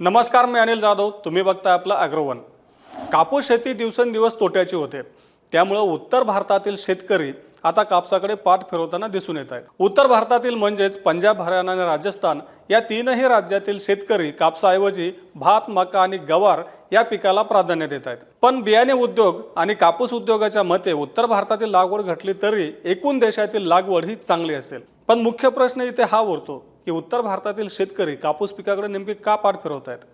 नमस्कार मी अनिल जाधव. तुम्ही बघताय आपलं अग्रवन. कापूस शेती दिवसेंदिवस तोट्याची होते. त्यामुळं उत्तर भारतातील शेतकरी आता कापसाकडे पाठ फिरवताना दिसून येत आहेत. उत्तर भारतातील म्हणजेच पंजाब हरियाणा आणि राजस्थान या तीनही राज्यातील शेतकरी कापसाऐवजी भात मका आणि गवार या पिकाला प्राधान्य देत आहेत. पण बियाणे उद्योग आणि कापूस उद्योगाच्या मते उत्तर भारतातील लागवड घटली तरी एकूण देशातील लागवड ही चांगली असेल. पण मुख्य प्रश्न इथे हा उरतो की उत्तर भारतातील शेतकरी कापूस पिकाकडे नेमके का पाठ फिरवत आहेत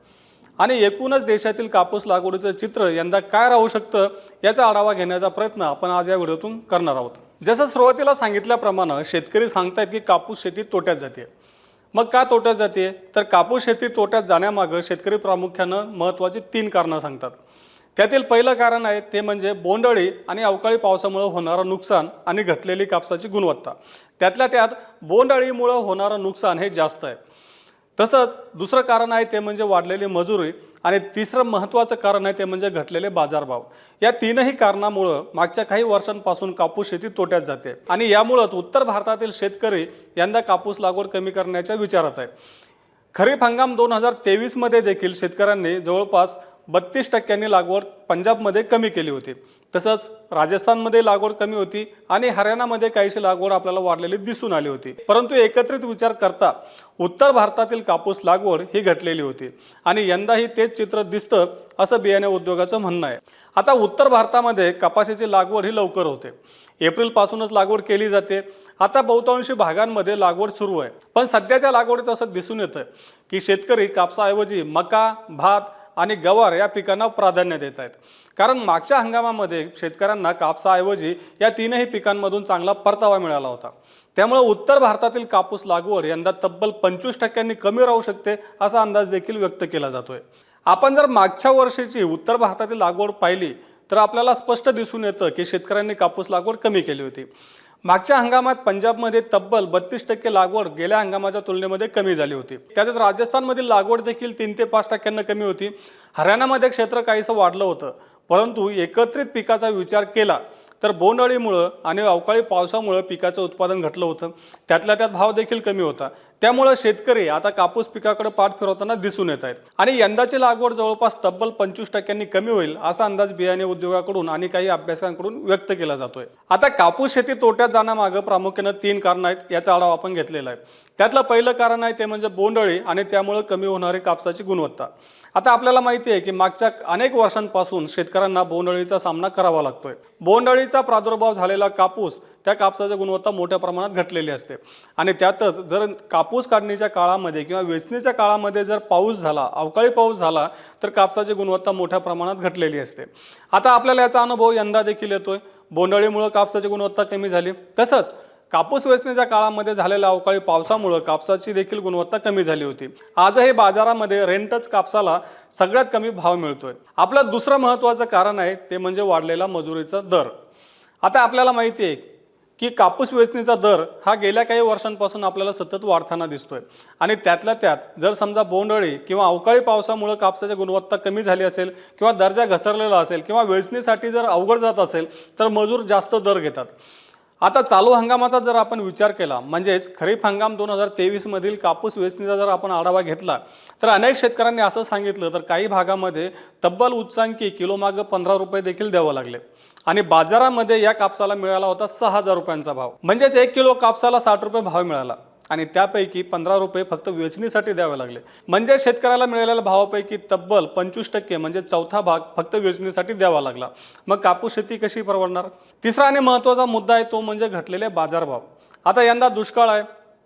आणि एकूणच देशातील कापूस लागवडीचं चित्र यंदा काय राहू शकतं याचा आढावा घेण्याचा प्रयत्न आपण आज या व्हिडिओतून करणार आहोत. जसं सुरुवातीला सांगितल्याप्रमाणे शेतकरी सांगतायत की कापूस शेती तोट्यात जाते. मग का तोट्यात जाते? तर कापूस शेती तोट्यात जाण्यामागं शेतकरी प्रामुख्यानं महत्त्वाची तीन कारणं सांगतात. त्यातील पहिलं कारण आहे ते म्हणजे बोंडअळी आणि अवकाळी पावसामुळे होणारं नुकसान आणि घटलेली कापसाची गुणवत्ता. त्यातल्या त्यात बोंडअळीमुळं होणारं नुकसान हे जास्त आहे. तसंच दुसरं कारण आहे ते म्हणजे वाढलेली मजुरी आणि तिसरं महत्त्वाचं कारण आहे ते म्हणजे घटलेले बाजारभाव. या तीनही कारणामुळं मागच्या काही वर्षांपासून कापूस शेती तोट्यात जाते आणि यामुळंच उत्तर भारतातील शेतकरी यंदा कापूस लागवड कमी करण्याच्या विचारात आहे. खरीप हंगाम दोन हजार तेवीसमध्ये देखील शेतकऱ्यांनी जवळपास बत्तीस टक्क्यांनी लागवड पंजाबमध्ये कमी केली होती. तसंच राजस्थानमध्ये लागवड कमी होती आणि हरियाणामध्ये काहीशी लागवड आपल्याला वाढलेली दिसून आली होती. परंतु एकत्रित विचार करता उत्तर भारतातील कापूस लागवड ही घटलेली होती आणि यंदाही तेच चित्र दिसतं असं बियाणे उद्योगाचं म्हणणं आहे. आता उत्तर भारतामध्ये कपाशीची लागवड ही लवकर होते. एप्रिलपासूनच लागवड केली जाते. आता बहुतांशी भागांमध्ये लागवड सुरू आहे. पण सध्याच्या लागवडीत असं दिसून येतं की शेतकरी कापसाऐवजी मका भात आणि गवार या पिकांना प्राधान्य देत आहेत. कारण मागच्या हंगामामध्ये शेतकऱ्यांना कापसाऐवजी या तीनही पिकांमधून चांगला परतावा मिळाला होता. त्यामुळे उत्तर भारतातील कापूस लागवड यंदा तब्बल पंचवीस टक्क्यांनी कमी राहू शकते असा अंदाज देखील व्यक्त केला जातोय. आपण जर मागच्या वर्षीची उत्तर भारतातील लागवड पाहिली तर आपल्याला स्पष्ट दिसून येतं की शेतकऱ्यांनी कापूस लागवड कमी केली होती. मागच्या हंगामात पंजाबमध्ये तब्बल बत्तीस टक्के लागवड गेल्या हंगामाच्या तुलनेमध्ये कमी झाली होती. त्यातच राजस्थानमधील लागवड देखील तीन ते पाच टक्क्यांना कमी होती. हरियाणामध्ये क्षेत्र काहीसं वाढलं होतं परंतु एकत्रित पिकाचा विचार केला तर बोंडअळीमुळं आणि अवकाळी पावसामुळं पिकाचं उत्पादन घटलं होतं. त्यातल्या त्यात भाव देखील कमी होता. त्यामुळं शेतकरी आता कापूस पिकाकडे पाठ फिरवताना दिसून येत आहेत. आणि यंदाची लागवड जवळपास तब्बल पंचवीस टक्क्यांनी कमी होईल असा अंदाज बियाणे उद्योगाकडून आणि काही अभ्यासकांकडून व्यक्त केला जातोय. आता कापूस शेती तोट्यात जाण्यामागं प्रामुख्यानं तीन कारणं आहेत याचा आढावा आपण घेतलेला आहे. त्यातलं पहिलं कारण आहे ते म्हणजे बोंडअळी आणि त्यामुळं कमी होणारी कापसाची गुणवत्ता. आता आपल्याला माहिती आहे की मागच्या अनेक वर्षांपासून शेतकऱ्यांना बोंडअळीचा सामना करावा लागतोय. बोंडअळीचा प्रादुर्भाव झालेला कापूस त्या कापसाची गुणवत्ता मोठ्या प्रमाणात घटलेली असते. आणि त्यातच जर कापूस काढणीच्या काळामध्ये किंवा वेचणीच्या काळामध्ये जर पाऊस झाला अवकाळी पाऊस झाला तर कापसाची गुणवत्ता मोठ्या प्रमाणात घटलेली असते. आता आपल्याला याचा अनुभव यंदा देखील येतोय. बोंडळीमुळं कापसाची गुणवत्ता कमी झाली. तसंच कापूस वेचणीच्या काळामध्ये झालेल्या अवकाळी पावसामुळं कापसाची देखील गुणवत्ता कमी झाली होती. आजही बाजारामध्ये रेंटच कापसाला सगळ्यात कमी भाव मिळतोय. आपलं दुसरं महत्त्वाचं कारण आहे ते म्हणजे वाढलेला मजुरीचा दर. आता आपल्याला माहिती आहे की कापूस वेचणीचा दर हा गेल्या काही वर्षांपासून आपल्याला सतत वाढताना दिसतोय. आणि त्यातल्या त्यात जर समजा बोंडअळी किंवा अवकाळी पावसामुळे कापसाची गुणवत्ता कमी झाली असेल किंवा दर्जा घसरलेला असेल किंवा वेचणीसाठी जर अवघड जात असेल तर मजूर जास्त दर घेतात. आता चालू हंगामाचा जर आपण विचार केला म्हणजेच खरीप हंगाम दोन हजार तेवीसमधील कापूस वेचणीचा जर आपण आढावा घेतला तर अनेक शेतकऱ्यांनी असं सांगितलं तर काही भागामध्ये तब्बल उच्चांकी किलोमागं पंधरा रुपये देखील द्यावं लागले. आणि बाजारामध्ये या कापसाला मिळाला होता सहा हजार रुपयांचा भाव. म्हणजेच एक किलो कापसाला साठ रुपये भाव मिळाला. आणि त्यापैकी पंधरा रुपये फक्त वेचणीसाठी द्यावे लागले. म्हणजे शेतकऱ्याला मिळालेल्या भावापैकी तब्बल पंचवीस टक्के म्हणजे चौथा भाग फक्त वेचणीसाठी द्यावा लागला. मग कापूस शेती कशी परवडणार? तिसरा आणि महत्त्वाचा मुद्दा आहे तो म्हणजे घटलेले बाजारभाव. आता यंदा दुष्काळ आहे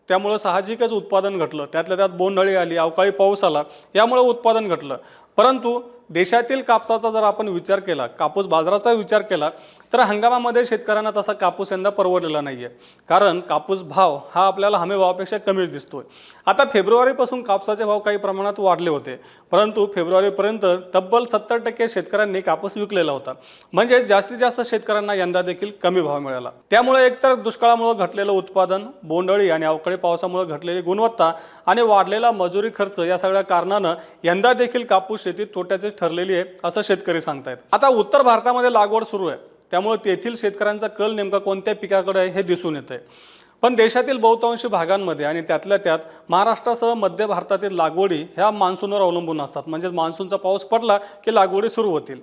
त्यामुळं साहजिकच उत्पादन घटलं. त्यातल्या त्यात बोंडअळी आली अवकाळी पाऊस आला यामुळं उत्पादन घटलं. परंतु देशातील कापसाचा जर आपण विचार केला कापूस बाजाराचा विचार केला तर हंगामामध्ये शेतकऱ्यांना तसा कापूस यंदा परवडलेला नाही आहे कारण कापूस भाव हा आपल्याला हमी भावापेक्षा कमीच दिसतोय. आता फेब्रुवारीपासून कापसाचे भाव काही प्रमाणात वाढले होते. परंतु फेब्रुवारीपर्यंत तब्बल सत्तर टक्के शेतकऱ्यांनी कापूस विकलेला होता. म्हणजेच जास्तीत जास्त शेतकऱ्यांना यंदा देखील कमी भाव मिळाला. त्यामुळे एकतर दुष्काळामुळे घटलेलं उत्पादन बोंडअळी आणि अवकाळी पावसामुळे घटलेली गुणवत्ता आणि वाढलेला मजुरी खर्च या सगळ्या कारणानं यंदा देखील कापूस शेती तोट्याची ठरलेली आहे असं शेतकरी सांगतायत. आता उत्तर भारतामध्ये लागवड सुरू आहे. त्यामुळे तेथील शेतकऱ्यांचा कल नेमका कोणत्या पिकाकडे आहे हे दिसून येतंय. आहे पण देशातील बहुतांशी भागांमध्ये आणि त्यातल्या त्यात महाराष्ट्रासह मध्य भारतातील लागवडी ह्या मान्सूनवर अवलंबून असतात. म्हणजे मान्सूनचा पाऊस पडला की लागवडी सुरू होतील.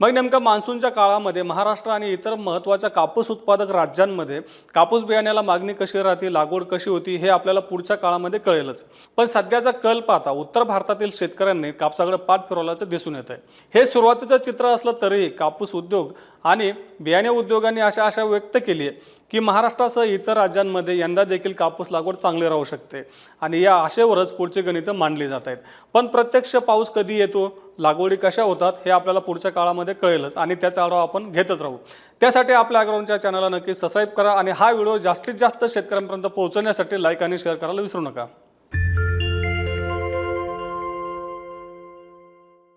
मग नेमका मान्सूनच्या काळामध्ये महाराष्ट्र आणि इतर महत्त्वाच्या कापूस उत्पादक राज्यांमध्ये कापूस बियाण्याला मागणी कशी राहते लागवड कशी होती हे आपल्याला पुढच्या काळामध्ये कळेलच. पण सध्याचा कल पाहता उत्तर भारतातील शेतकऱ्यांनी कापसाकडे पाठ फिरवल्याचं दिसून येत आहे. हे सुरुवातीचं चित्र असलं तरीही कापूस उद्योग आणि बियाणे उद्योगांनी अशा आशा व्यक्त केली आहे की महाराष्ट्रासह इतर राज्यांमध्ये यंदा देखील कापूस लागवड चांगली राहू शकते. आणि या आशेवरच पुढची गणितं मांडली जात आहेत. पण प्रत्यक्ष पाऊस कधी येतो? लागवडी कशा होतात हे आपल्याला पुढच्या काळामध्ये कळेलच आणि त्याचा आढावा आपण घेतच राहू. त्यासाठी आपल्या अग्राउंडच्या चॅनलला नक्की सबस्क्राईब करा आणि हा व्हिडिओ जास्तीत जास्त शेतकऱ्यांपर्यंत पोहोचवण्यासाठी लाईक आणि शेअर करायला विसरू नका.